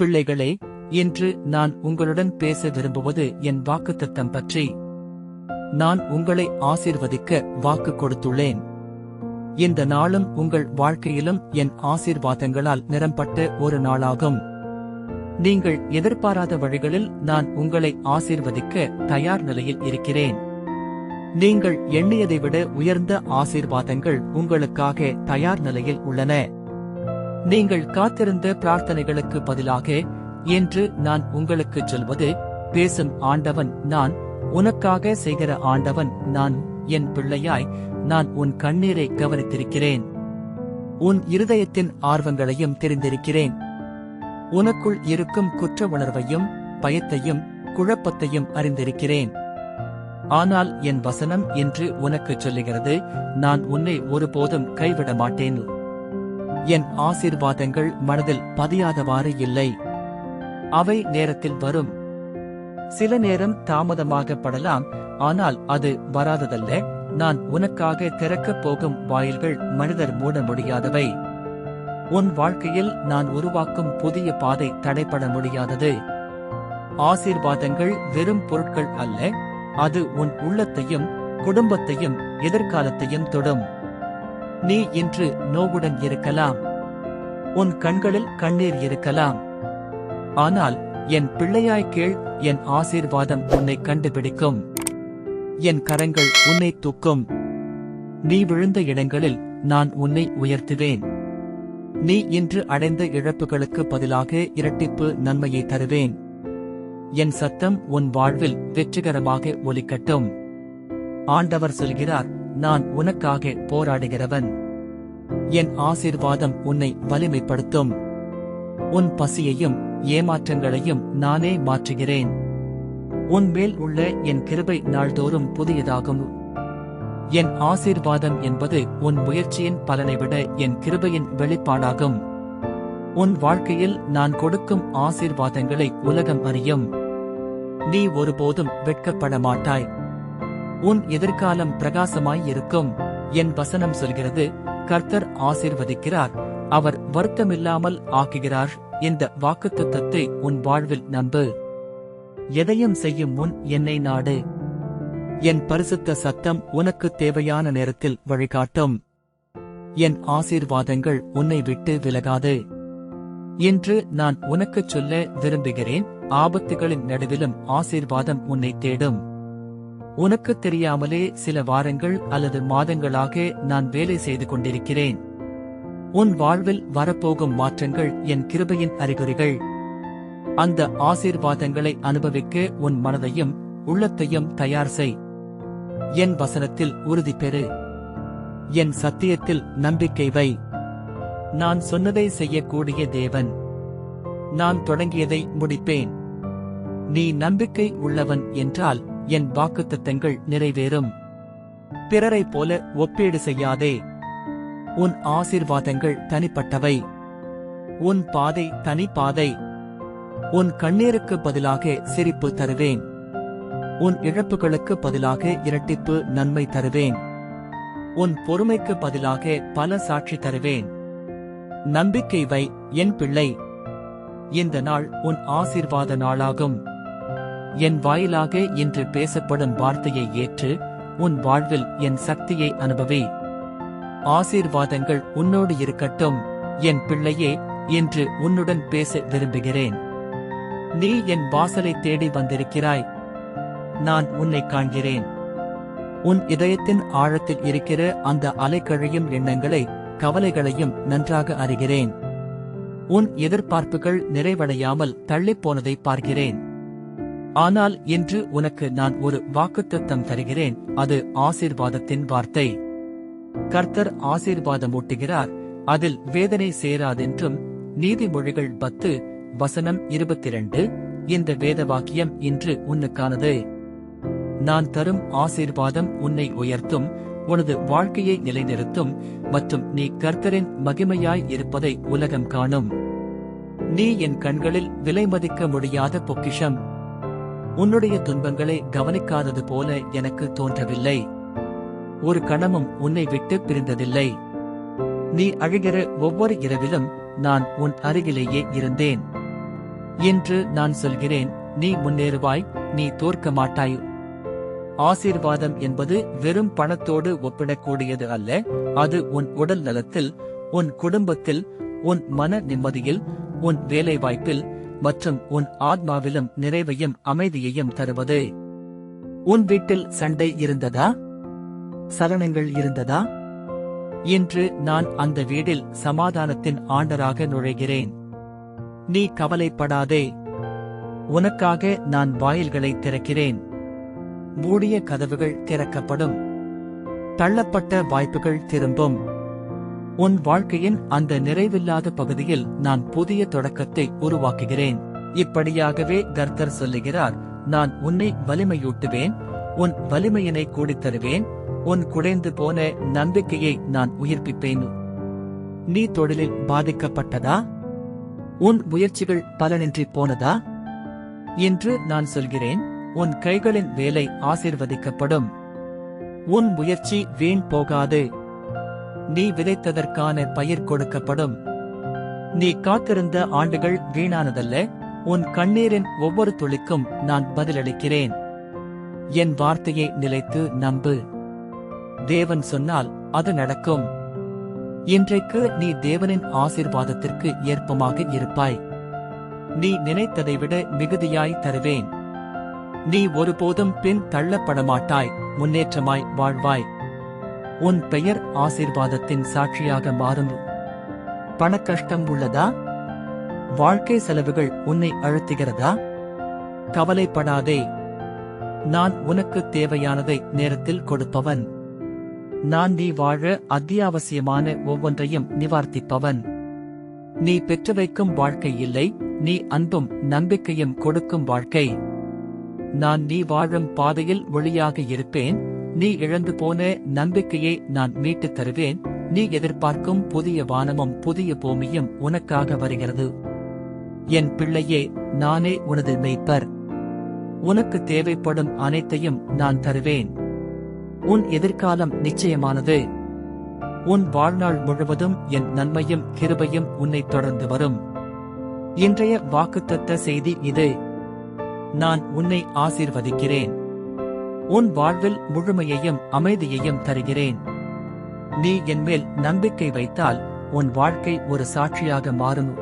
பிள்ளைகளே இன்று நான் உங்களுடன் பேச விரும்புவது என் வாக்குத்தத்தம் பற்றி. நான் உங்களை ஆசீர்வதிக்க வாக்கு கொடுத்துள்ளேன். இந்த நாளும் உங்கள் வாழ்க்கையிலும் என் ஆசீர்வாதங்களால் நிரம்பட்ட ஒரு நாளாகும். நீங்கள் எதிர்பாராத வழிகளில் நான் உங்களை ஆசீர்வதிக்க தயார் நிலையில் இருக்கிறேன். நீங்கள் எண்ணியதை விட உயர்ந்த ஆசீர்வாதங்கள் உங்களுக்காக தயார் நிலையில் உள்ளன. நீங்கள் காத்திருந்த பிரார்த்தனைகளுக்கு பதிலாக என்று நான் உங்களுக்கு சொல்வது பேசும் ஆண்டவன் நான் உனக்காக செய்கிற ஆண்டவன் நான் என் பிள்ளையாய் நான் உன் கண்ணீரை கவனித்திருக்கிறேன். உன் இருதயத்தின் ஆர்வங்களையும் தெரிந்திருக்கிறேன். உனக்குள் இருக்கும் குற்ற உணர்வையும் பயத்தையும் குழப்பத்தையும் அறிந்திருக்கிறேன். ஆனால் என் வசனம் என்று உனக்குச் சொல்லுகிறது நான் உன்னை ஒருபோதும் கைவிட மாட்டேன் என் ஆசீர்வாதங்கள் மனதில் பதியாதவாறு இல்லை. அவை நேரத்தில் வரும். சில நேரம் தாமதமாகப்படலாம் ஆனால் அது வராததல்ல. நான் உனக்காக திறக்கப் போகும் வாயில்கள் மனிதர் மூட முடியாதவை. உன் வாழ்க்கையில் நான் உருவாக்கும் புதிய பாதை தடைப்பட முடியாதது. ஆசீர்வாதங்கள் வெறும் பொருட்கள் அல்ல அது உன் உள்ளத்தையும் குடும்பத்தையும் எதிர்காலத்தையும் தொடும். நீ இன்று நோவுடன் இருக்கலாம். உன் கண்களில் கண்ணீர் இருக்கலாம். ஆனால் என் பிள்ளையாய் கீழ் என் ஆசீர்வாதம் உன்னை கண்டுபிடிக்கும். என் கரங்கள் உன்னை தூக்கும். நீ விழுந்த இடங்களில் நான் உன்னை உயர்த்துவேன். நீ இன்று அடைந்த இழப்புகளுக்கு பதிலாக இரட்டிப்பு நன்மையை தருவேன். என் சத்தம் உன் வாழ்வில் வெற்றிகரமாக ஒலிக்கட்டும். ஆண்டவர் சொல்கிறார் நான் உனக்காக போராடுகிறவன். என் ஆசீர்வாதம் உன்னை வலிமைப்படுத்தும். உன் பசியையும் ஏமாற்றங்களையும் நானே மாற்றுகிறேன். உன் மேல் உள்ள என் கிருபை நாள்தோறும் புதியதாகும். என் ஆசீர்வாதம் என்பது உன் முயற்சியின் பலனை விட என் கிருபையின் வெளிப்பாடாகும். உன் வாழ்க்கையில் நான் கொடுக்கும் ஆசீர்வாதங்களை உலகம் அறியும். நீ ஒருபோதும் வெட்கப்பட மாட்டாய் உன் எதிர்காலம் பிரகாசமாய் இருக்கும். என் வசனம் சொல்கிறது கர்த்தர் ஆசீர்வதிக்கிறார். அவர் வருத்தமில்லாமல் ஆக்குகிறார். இந்த வாக்குத்தத்தத்தை உன் வாழ்வில் நம்பு. எதையும் செய்யும் முன் என்னை நாடு. என் பரிசுத்த சத்தம் உனக்கு தேவையான நேரத்தில் வழிகாட்டும். என் ஆசீர்வாதங்கள் உன்னை விட்டு விலகாது. என்று நான் உனக்குச் சொல்ல விரும்புகிறேன் ஆபத்துகளின் நடுவிலும் ஆசீர்வாதம் உன்னை தேடும். உனக்கு தெரியாமலே சில வாரங்கள் அல்லது மாதங்களாக நான் வேலை செய்து கொண்டிருக்கிறேன். உன் வாழ்வில் வரப்போகும் மாற்றங்கள் என் கிருபையின் அறிகுறிகள். அந்த ஆசீர்வாதங்களை அனுபவிக்க உன் மனதையும் உள்ளத்தையும் தயார் செய். என் வசனத்தில் உறுதி பெறு. என் சத்தியத்தில் நம்பிக்கை வை. நான் சொன்னதை செய்யக்கூடிய தேவன். நான் தொடங்கியதை முடிப்பேன். நீ நம்பிக்கை உள்ளவன் என்றால் என் வாக்குத்தத்தங்கள் நிறைவேறும். பிறரைப் போல ஒப்பீடு செய்யாதே. உன் ஆசீர்வாதங்கள் தனிப்பட்டவை. உன் பாதை தனி பாதை உன் கண்ணீருக்கு பதிலாக சிரிப்பு தருவேன். உன் இழப்புகளுக்கு பதிலாக இரட்டிப்பு நன்மை தருவேன். உன் பொறுமைக்கு பதிலாக பல சாட்சி தருவேன். நம்பிக்கை வை என் பிள்ளை. இந்த நாள் உன் ஆசீர்வாத நாளாகும். என் வாயிலாக இன்று பேசப்படும் வார்த்தையை ஏற்று உன் வாழ்வில் என் சக்தியை அனுபவி. ஆசீர்வாதங்கள் உன்னோடு இருக்கட்டும் என் பிள்ளையே என்று உன்னுடன் பேச விரும்புகிறேன். நீ என் வாசலை தேடி வந்திருக்கிறாய். நான் உன்னை காண்கிறேன். உன் இதயத்தின் ஆழத்தில் இருக்கிற அந்த அலைக்கழியும் எண்ணங்களை கவலைகளையும் நன்றாக அறிகிறேன். உன் எதிர்பார்ப்புகள் நிறைவடையாமல் தள்ளிப்போனதை பார்க்கிறேன். ஆனால் இன்று உனக்கு நான் ஒரு வாக்குத்தத்தம் தருகிறேன் அது ஆசீர்வாதத்தின் வார்த்தை. கர்த்தர் ஆசீர்வாதம் ஊட்டுகிறார் அதில் வேதனை சேராதென்றும் நீதிமொழிகள் பத்து வசனம் இருபத்திரண்டு இந்த வேத வாக்கியம் இன்று உன்னுக்கானது. நான் தரும் ஆசீர்வாதம் உன்னை உயர்த்தும் உனது வாழ்க்கையை நிலைநிறுத்தும் மற்றும் நீ கர்த்தரின் மகிமையாய் இருப்பதை உலகம் காணும். நீ என் கண்களில் விலைமதிக்க முடியாத பொக்கிஷம். உன்னுடைய துன்பங்களை கவனிக்காதது போல எனக்கு தோன்றவில்லை. ஒரு கணமும் உன்னை விட்டு பிரிந்ததில்லை. நீ அழுகிற ஒவ்வொரு இரவிலும் நான் உன் அருகிலேயே இருந்தேன். என்று நான் சொல்கிறேன் நீ முன்னேறுவாய் நீ தோற்க மாட்டாய். ஆசீர்வாதம் என்பது வெறும் பணத்தோடு ஒப்பிடக்கூடியது அல்ல அது உன் உடல் நலத்தில் உன் குடும்பத்தில் உன் மன நிம்மதியில் உன் வேலைவாய்ப்பில் மற்றும் உன் ஆத்மாவிலும் நிறைவையும் அமைதியையும் தருவது. உன் வீட்டில் சண்டை இருந்ததா? சலனங்கள் இருந்ததா? இன்று நான் அந்த வீடில் சமாதானத்தின் ஆண்டராக நுழைகிறேன். நீ கவலைப்படாதே. உனக்காக நான் வாயில்களை திறக்கிறேன். மூடிய கதவுகள் திறக்கப்படும். தள்ளப்பட்ட வாய்ப்புகள் திரும்பும். உன் வாழ்க்கையின் அந்த நிறைவில்லாத பகுதியில் நான் புதிய தொடக்கத்தை உருவாக்குகிறேன். இப்படியாகவே கர்த்தர் சொல்லுகிறார் நான் உன்னை வலிமையூட்டுவேன் உன் வலிமையினை கூடித் தருவேன் உன் குடைந்து போன நம்பிக்கையை நான் உயிர்ப்பிப்பேன். நீ தொழிலில் பாதிக்கப்பட்டதா? உன் முயற்சிகள் பலனின்றி போனதா? என்று நான் சொல்கிறேன் உன் கைகளின் வேலை ஆசிர்வதிக்கப்படும். உன் முயற்சி வீண் போகாது. நீ விதைத்ததற்கான பயிர் கொடுக்கப்படும். நீ காத்திருந்த ஆண்டுகள் வீணானதல்ல. உன் கண்ணீரின் ஒவ்வொரு துளிக்கும் நான் பதிலளிக்கிறேன். என் வார்த்தையை நிலைத்து நம்பு. தேவன் சொன்னால் அது நடக்கும். இன்றைக்கு நீ தேவனின் ஆசீர்வாதத்திற்கு ஏற்பமாக இருப்பாய். நீ நினைத்ததை விட மிகுதியாய் தருவேன். நீ ஒருபோதும் பின் தள்ளப்பட மாட்டாய் முன்னேற்றமாய் வாழ்வாய். உன் பெயர் ஆசீர்வாதத்தின் சாட்சியாக மாறும். பணக்கஷ்டம் உள்ளதா? வாழ்க்கை செலவுகள் உன்னை அழுத்துகிறதா? கவலைப்படாதே. நான் உனக்கு தேவையானதை நேரத்தில் கொடுப்பவன். நான் நீ வாழ அத்தியாவசியமான ஒவ்வொன்றையும் நிவார்த்திப்பவன். நீ பெற்று வைக்கும் வாழ்க்கை இல்லை நீ அன்பும் நம்பிக்கையும் கொடுக்கும் வாழ்க்கை. நான் நீ வாழும் பாதையில் ஒளியாக இருப்பேன் நீ இழந்து போன நம்பிக்கையை நான் மீட்டுத் தருவேன். நீ எதிர்பார்க்கும் புதிய வானமும் புதிய பூமியும் உனக்காக வருகிறது. என் பிள்ளையே நானே உனது மெய்ப்பர். உனக்கு தேவைப்படும் அனைத்தையும் நான் தருவேன். உன் எதிர்காலம் நிச்சயமானது. உன் வாழ்நாள் முழுவதும் என் நன்மையும் கிருபையும் உன்னை தொடர்ந்து வரும். இன்றைய வாக்குத்தத்த செய்தி இது. நான் உன்னை ஆசீர்வதிக்கிறேன். உன் வாழ்வில் முழுமையையும் அமைதியையும் தருகிறேன். நீ என்மேல் நம்பிக்கை வைத்தால் உன் வாழ்க்கை ஒரு சாட்சியாக மாறும்.